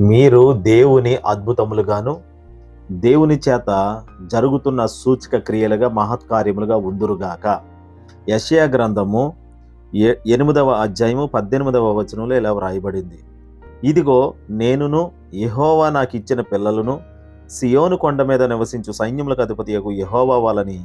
మీరు దేవుని అద్భుతములుగాను దేవుని చేత జరుగుతున్న సూచక క్రియలుగా మహత్కార్యములుగా ఉందురుగాక. యషయా గ్రంథము ఎ- ఎనిమిదవ అధ్యాయము పద్దెనిమిదవ వచనంలో ఇలా వ్రాయబడింది. ఇదిగో నేనును యహోవా నాకు ఇచ్చిన పిల్లలను సియోను కొండ మీద నివసించు సైన్యములకు అధిపతియగు యహోవా వాళ్ళని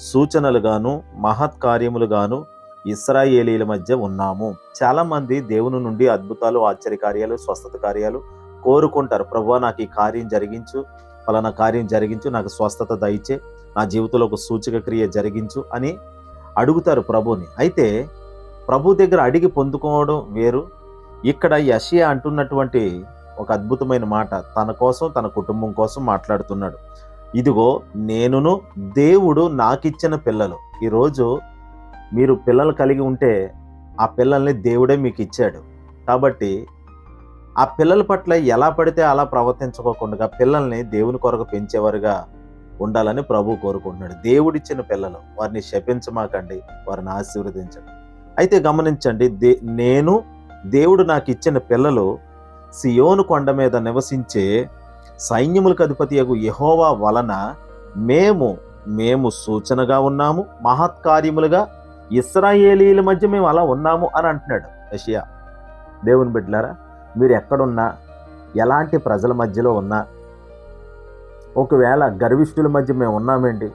సూచనలుగాను మహత్కార్యములుగాను ఇస్రాయేలీల మధ్య ఉన్నాము. చాలామంది దేవుని నుండి అద్భుతాలు ఆశ్చర్యకార్యాలు స్వస్థత కార్యాలు కోరుకుంటారు. ప్రభు నాకు ఈ కార్యం జరిగించు ఫలానా కార్యం జరిగించు నాకు స్వస్థత దయచే నా జీవితంలో ఒక సూచక క్రియ జరిగించు అని అడుగుతారు ప్రభుని అయితే ప్రభు దగ్గర అడిగి పొందుకోవడం వేరు. ఇక్కడ యషియా అంటున్నటువంటి ఒక అద్భుతమైన మాట తన కోసం తన కుటుంబం కోసం మాట్లాడుతున్నాడు. ఇదిగో నేనును దేవుడు నాకిచ్చిన పిల్లలు. ఈరోజు మీరు పిల్లలు కలిగి ఉంటే ఆ పిల్లల్ని దేవుడే మీకు ఇచ్చాడు కాబట్టి ఆ పిల్లల పట్ల ఎలా పడితే అలా ప్రవర్తించుకోకుండా పిల్లల్ని దేవుని కొరకు పెంచేవారుగా ఉండాలని ప్రభు కోరుకుంటున్నాడు. దేవుడిచ్చిన పిల్లలు వారిని శపించమాకండి వారిని ఆశీర్వదించండి. అయితే గమనించండి దే నేను దేవుడు నాకు ఇచ్చిన పిల్లలు సియోను కొండ మీద నివసించే సైన్యములకు అధిపతి యగు యహోవా వలన మేము మేము సూచనగా ఉన్నాము మహత్కార్యములుగా ఇస్రాయేలీల మధ్య మేము అలా ఉన్నాము అని అంటున్నాడు యషియా. దేవుని బిడ్డలారా మీరు ఎక్కడున్నా ఎలాంటి ప్రజల మధ్యలో ఉన్నా ఒకవేళ గర్విష్ఠుల మధ్య మేము ఉన్నామండి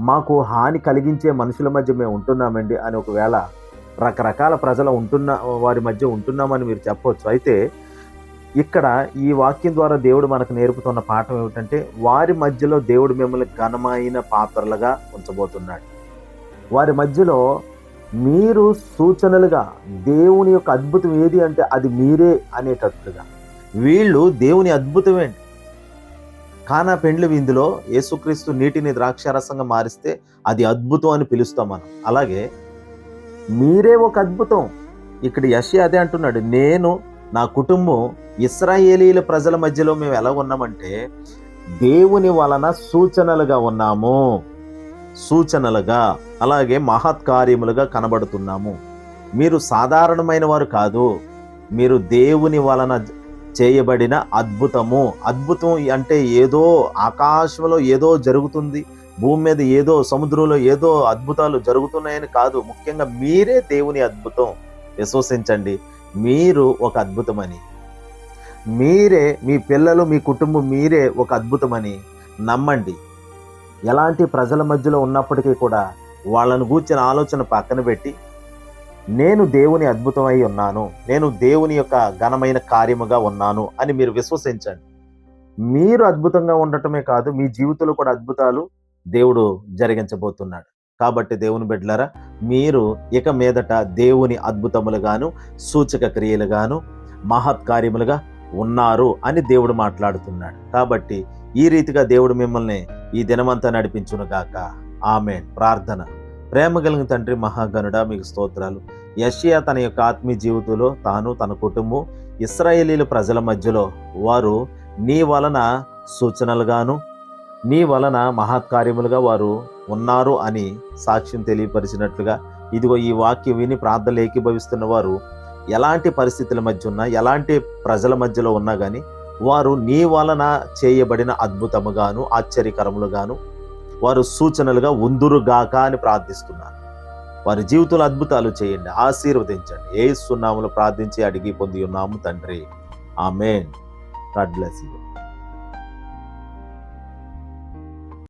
మాకు హాని కలిగించే మనుషుల మధ్య మేము ఉంటున్నామండి అని ఒకవేళ రకరకాల ప్రజలు ఉంటున్న వారి మధ్య ఉంటున్నామని మీరు చెప్పవచ్చు అయితే ఇక్కడ ఈ వాక్యం ద్వారా దేవుడు మనకు నేర్పుతున్న పాఠం ఏమిటంటే వారి మధ్యలో దేవుడు మిమ్మల్ని ఘనమైన పాత్రలుగా ఉంచబోతున్నాడు. వారి మధ్యలో మీరు సూచనలుగా దేవుని యొక్క అద్భుతం ఏది అంటే అది మీరే అనేటట్లుగా. వీళ్ళు దేవుని అద్భుతమేంటి కానా పెండ్లి విందులో యేసుక్రీస్తు నీటిని ద్రాక్షారసంగా మారిస్తే అది అద్భుతం అని పిలుస్తాం మనం. అలాగే మీరే ఒక అద్భుతం. ఇక్కడ యశి అదే అంటున్నాడు నేను నా కుటుంబం ఇస్రాయేలీల ప్రజల మధ్యలో మేము ఎలా ఉన్నామంటే దేవుని వలన సూచనలుగా ఉన్నాము. సూచనలుగా అలాగే మహత్కార్యములుగా కనబడుతున్నాము. మీరు సాధారణమైన వారు కాదు. మీరు దేవుని వలన చేయబడిన అద్భుతము. అద్భుతం అంటే ఏదో ఆకాశంలో ఏదో జరుగుతుంది భూమి మీద ఏదో సముద్రంలో ఏదో అద్భుతాలు జరుగుతున్నాయని కాదు. ముఖ్యంగా మీరే దేవుని అద్భుతం. విశ్వసించండి. మీరు ఒక అద్భుతమని. మీరే మీ పిల్లలు మీ కుటుంబం మీరే ఒక అద్భుతమని నమ్మండి. ఎలాంటి ప్రజల మధ్యలో ఉన్నప్పటికీ కూడా వాళ్ళను గూర్చిన ఆలోచన పక్కన పెట్టి నేను దేవుని అద్భుతమై ఉన్నాను. నేను దేవుని యొక్క ఘనమైన కార్యముగా ఉన్నాను అని మీరు విశ్వసించండి. మీరు అద్భుతంగా ఉండటమే కాదు మీ జీవితంలో కూడా అద్భుతాలు దేవుడు జరిగించబోతున్నాడు. కాబట్టి దేవుని బిడ్డలారా మీరు ఇక మీదట దేవుని అద్భుతములుగాను సూచక క్రియలుగాను మహత్కార్యములుగా ఉన్నారు అని దేవుడు మాట్లాడుతున్నాడు. కాబట్టి ఈ రీతిగా దేవుడు మిమ్మల్ని ఈ దినమంతా నడిపించును గాక. ఆమె ప్రార్థన. ప్రేమ కలిగిన తండ్రి మహాగనుడ మీకు స్తోత్రాలు. యషియా తన యొక్క ఆత్మీయ జీవితంలో తాను తన కుటుంబం ఇస్రాయేలీల ప్రజల మధ్యలో వారు నీ వలన సూచనలుగాను నీ వలన మహత్కార్యములుగా వారు ఉన్నారు అని సాక్ష్యం తెలియపరిచినట్లుగా ఇదిగో ఈ వాక్యం విని ప్రార్థనలు ఏకీభవిస్తున్న వారు ఎలాంటి పరిస్థితుల మధ్య ఉన్నా ఎలాంటి ప్రజల మధ్యలో ఉన్నా కానీ వారు నీ వలన చేయబడిన అద్భుతముగాను ఆశ్చర్యకరములుగాను వారు సూచనలుగా ఉందురుగాక అని ప్రార్థిస్తున్నారు. వారి జీవితంలో అద్భుతాలు చేయండి ఆశీర్వదించండి. ఏ సున్నాములు ప్రార్థించి అడిగి పొంది ఉన్నాము తండ్రి. ఆమెన్. God bless you.